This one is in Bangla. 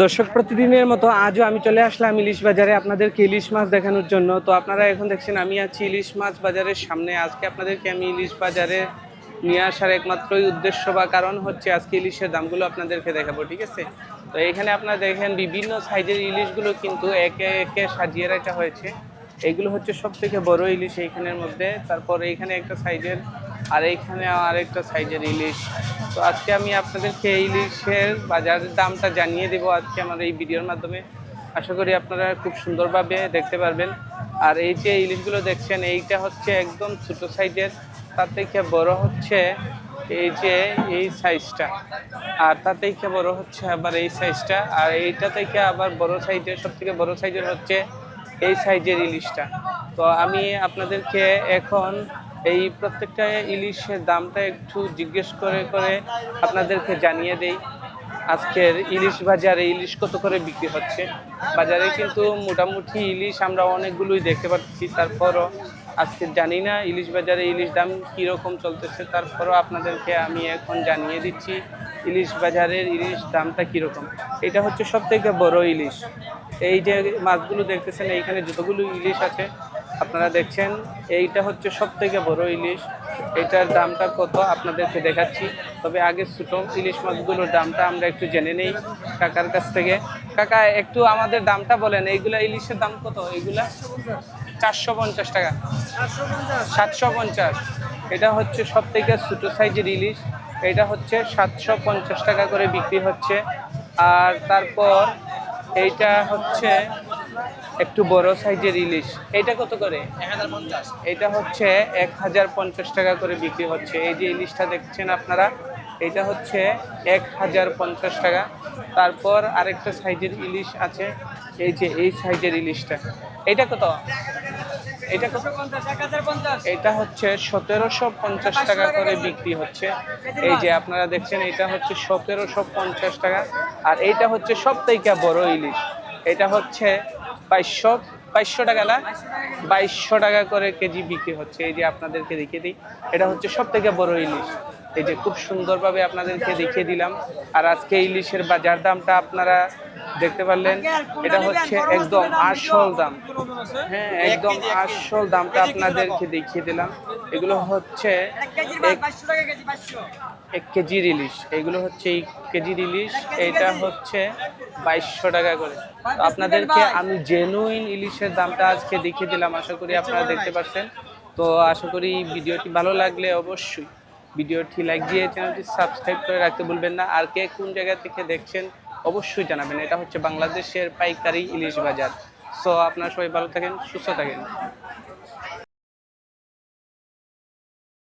দর্শক, প্রতিদিনের মতো আজও আমি চলে আসলাম ইলিশ বাজারে আপনাদেরকে ইলিশ মাছ দেখানোর জন্য। তো আপনারা এখন দেখছেন, আমি আছি ইলিশ মাছ বাজারের সামনে। আজকে আপনাদেরকে আমি ইলিশ বাজারে নিয়ে আসার একমাত্রই উদ্দেশ্য বা কারণ হচ্ছে আজকে ইলিশের দামগুলো আপনাদেরকে দেখাবো, ঠিক আছে? তো এখানে আপনারা দেখেন, বিভিন্ন সাইজের ইলিশগুলো কিন্তু একে একে সাজিয়ে রাখা হয়েছে। এইগুলো হচ্ছে সব থেকে বড় ইলিশ এইখানের মধ্যে। তারপর এইখানে একটা সাইজের, আর এইখানে আরেকটা সাইজের ইলিশ। তো আজকে আমি আপনাদেরকে এই ইলিশের বাজারের দামটা জানিয়ে দেবো আজকে আমার এই ভিডিওর মাধ্যমে। আশা করি আপনারা খুব সুন্দরভাবে দেখতে পারবেন। আর এই যে ইলিশগুলো দেখছেন, এইটা হচ্ছে একদম ছোটো সাইজের, তার থেকে বড় হচ্ছে এই যে এই সাইজটা। আর তার থেকে বড় হচ্ছে আবার এই সাইজটা। আর এইটা থেকে আবার বড় সাইজের সব থেকে বড় সাইজের হচ্ছে এই সাইজের ইলিশটা তো আমি আপনাদেরকে এখন এই প্রত্যেকটা ইলিশের দামটা একটু জিজ্ঞেস করে করে আপনাদেরকে জানিয়ে দেই। আজকের ইলিশ বাজারে ইলিশ কত করে বিক্রি হচ্ছে? বাজারে কিন্তু মোটামুটি ইলিশ আমরা অনেকগুলোই দেখতে পাচ্ছি, তারপরও আজকে জানি না ইলিশ বাজারে ইলিশ দাম কীরকম চলতেছে, তারপরও আপনাদেরকে আমি এখন জানিয়ে দিচ্ছি ইলিশ বাজারের ইলিশ দামটা কীরকম। এটা হচ্ছে সব থেকে বড় ইলিশ। এই যে মাছগুলো দেখতেছেন, এইখানে যতগুলো ইলিশ আছে আপনারা দেখছেন, এইটা হচ্ছে সব থেকে বড় ইলিশ। এটার দামটা কত আপনাদেরকে দেখাচ্ছি। তবে আগে ছোটো ইলিশ মাছগুলোর দামটা আমরা একটু জেনে নেই কাকার কাছ থেকে। কাকা, একটু আমাদের দামটা বলেন। এইগুলা ইলিশের দাম কত? এইগুলা চারশো পঞ্চাশ টাকা। সাতশো পঞ্চাশ। এটা হচ্ছে সব থেকে ছোটো সাইজের ইলিশ। এটা হচ্ছে সাতশো পঞ্চাশ টাকা করে বিক্রি হচ্ছে। আর তারপর এইটা হচ্ছে একটু বড় সাইজের ইলিশ। এটা কত করে? এটা হচ্ছে এক হাজার পঞ্চাশ টাকা করে বিক্রি হচ্ছে। এই যে ইলিশটা দেখছেন আপনারা, এটা হচ্ছে এক হাজার পঞ্চাশ টাকা। তারপর আরেকটা সাইজের ইলিশ আছে, এই যে এই সাইজের ইলিশটা। এটা কত? এটা এটা হচ্ছে সতেরোশো পঞ্চাশ টাকা করে বিক্রি হচ্ছে। এই যে আপনারা দেখছেন, এটা হচ্ছে সতেরোশো পঞ্চাশ টাকা। আর এইটা হচ্ছে সব থেকে বড় ইলিশ। এটা হচ্ছে বাইশশো বাইশশো টাকা না? বাইশশো টাকা করে কেজি বিক্রি হচ্ছে। এই যে আপনাদেরকে দেখিয়ে দিই, এটা হচ্ছে সব থেকে বড় ইলিশ। এই যে খুব সুন্দরভাবে আপনাদেরকে দেখিয়ে দিলাম। আর আজকে ইলিশের বাজার দামটা আপনারা দেখতে পারলেন, এটা হচ্ছে একদম আসল দাম। হ্যাঁ একদম আসল দামটা আপনাদেরকে দেখিয়ে দিলাম। এগুলো হচ্ছে এক এক কেজির ইলিশ। এগুলো হচ্ছে এই কেজির ইলিশ। এটা হচ্ছে বাইশশো টাকা করে। আপনাদেরকে আমি জেনুইন ইলিশের দামটা আজকে দেখিয়ে দিলাম, আশা করি আপনারা দেখতে পাচ্ছেন তো আশা করি ভিডিওটি ভালো লাগলে অবশ্যই ভিডিওটি লাইক দিয়ে চ্যানেলটি সাবস্ক্রাইব করে রাখতে ভুলবেন না। আর কে কোন জায়গা থেকে দেখছেন, অবশ্যই জানাবেন। এটা হচ্ছে বাংলাদেশের পাইকারি ইলিশ বাজার। সো আপনারা সবাই ভালো থাকেন, সুস্থ থাকেন।